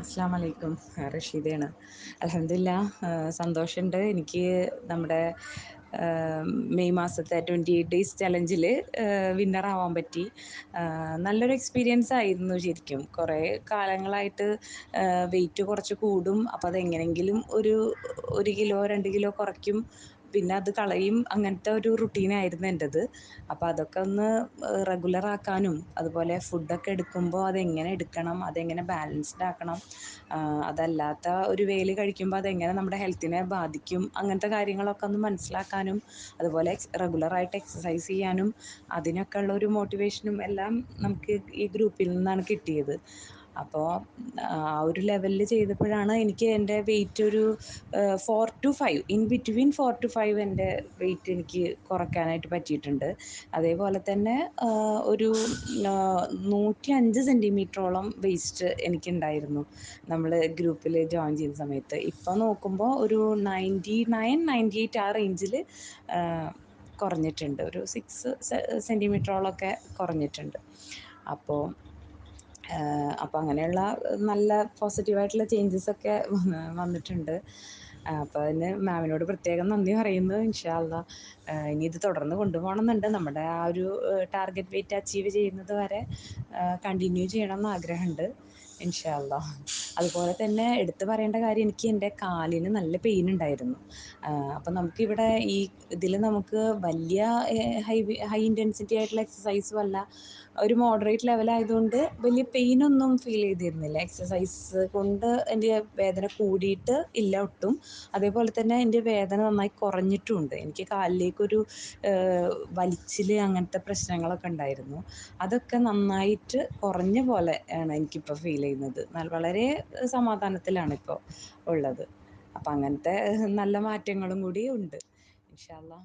അസ്സാം വലൈക്കും റഷീദയാണ് അലഹമില്ല സന്തോഷമുണ്ട് എനിക്ക് നമ്മുടെ മെയ് മാസത്തെ ട്വന്റി എയ്റ്റ് ഡേയ്സ് ചലഞ്ചിൽ വിന്നറാവാൻ പറ്റി. നല്ലൊരു എക്സ്പീരിയൻസ് ആയിരുന്നു ശരിക്കും. കുറേ കാലങ്ങളായിട്ട് വെയിറ്റ് കുറച്ച് കൂടും. അപ്പം അതെങ്ങനെങ്കിലും ഒരു ഒരു കിലോ രണ്ട് കിലോ കുറയ്ക്കും. പിന്നെ അത് കളയും അങ്ങനത്തെ ഒരു റുട്ടീനായിരുന്നു എന്റെത് അപ്പം അതൊക്കെ ഒന്ന് റെഗുലർ ആക്കാനും അതുപോലെ ഫുഡൊക്കെ എടുക്കുമ്പോൾ അതെങ്ങനെ എടുക്കണം അതെങ്ങനെ ബാലൻസ്ഡ് ആക്കണം അതല്ലാത്ത ഒരു വേയിൽ കഴിക്കുമ്പോൾ അതെങ്ങനെ നമ്മുടെ ഹെൽത്തിനെ ബാധിക്കും അങ്ങനത്തെ കാര്യങ്ങളൊക്കെ ഒന്ന് മനസ്സിലാക്കാനും അതുപോലെ റെഗുലറായിട്ട് എക്സസൈസ് ചെയ്യാനും അതിനൊക്കെ ഉള്ള ഒരു മോട്ടിവേഷനും എല്ലാം നമുക്ക് ഈ ഗ്രൂപ്പിൽ നിന്നാണ് കിട്ടിയത്. അപ്പോൾ ആ ഒരു ലെവലിൽ ചെയ്തപ്പോഴാണ് എനിക്ക് എന്റെ വെയിറ്റ് ഒരു four two five in between four two five എന്റെ വെയിറ്റ് എനിക്ക് കുറയ്ക്കാനായിട്ട് പറ്റിയിട്ടുണ്ട്. അതേപോലെ തന്നെ ഒരു നൂറ്റി അഞ്ച് സെന്റിമീറ്ററോളം വേസ്റ്റ് എനിക്കുണ്ടായിരുന്നു. നമ്മൾ ഗ്രൂപ്പിൽ ജോയിൻ ചെയ്ത സമയത്ത്. ഇപ്പം നോക്കുമ്പോൾ ഒരു നയന്റി നയൻ നയന്റി എയ്റ്റ് ആ റേഞ്ചിൽ കുറഞ്ഞിട്ടുണ്ട്. ഒരു സിക്സ് സെന്റിമീറ്ററോളമൊക്കെ കുറഞ്ഞിട്ടുണ്ട്. അപ്പോൾ അപ്പം അങ്ങനെയുള്ള നല്ല പോസിറ്റീവായിട്ടുള്ള ചേഞ്ചസൊക്കെ വന്നിട്ടുണ്ട്. അപ്പോൾ അതിന് മാമിനോട് പ്രത്യേകം നന്ദി പറയുന്നു ഇൻഷാ അള്ളാ ഇനി ഇത് തുടർന്ന് കൊണ്ടുപോകണം എന്നുണ്ട് നമ്മുടെ ആ ഒരു ടാർഗറ്റ് വെയിറ്റ് അച്ചീവ് ചെയ്യുന്നത് വരെ കണ്ടിന്യൂ ചെയ്യണം എന്ന് ആഗ്രഹമുണ്ട്. ഇൻഷാ അതുപോലെ തന്നെ എടുത്തു പറയേണ്ട കാര്യം എനിക്ക് എന്റെ കാലിന് നല്ല പെയിൻ ഉണ്ടായിരുന്നു. അപ്പം നമുക്കിവിടെ ഈ ഇതിൽ നമുക്ക് വലിയ ഹൈ ഹൈ ഇന്റൻസിറ്റി ആയിട്ടുള്ള എക്സസൈസും അല്ല. ഒരു മോഡറേറ്റ് ലെവലായതുകൊണ്ട് വലിയ പെയിനൊന്നും ഫീൽ ചെയ്തിരുന്നില്ല. എക്സസൈസ് കൊണ്ട് എന്റെ വേദന കൂടിയിട്ട് ഇല്ല ഒട്ടും. അതേപോലെ തന്നെ എന്റെ വേദന നന്നായി കുറഞ്ഞിട്ടുമുണ്ട് എനിക്ക് കാലിലേക്കൊരു വലിച്ചിൽ അങ്ങനത്തെ പ്രശ്നങ്ങളൊക്കെ ഉണ്ടായിരുന്നു. അതൊക്കെ നന്നായിട്ട് കുറഞ്ഞ പോലെ ആണ് എനിക്കിപ്പോൾ ഫീൽ ചെയ്യുന്നത്. വളരെ സമാധാനത്തിലാണ് ഇപ്പോൾ ഉള്ളത്. അപ്പം അങ്ങനത്തെ നല്ല മാറ്റങ്ങളും കൂടി ഉണ്ട്. ഇൻഷാ അള്ളാ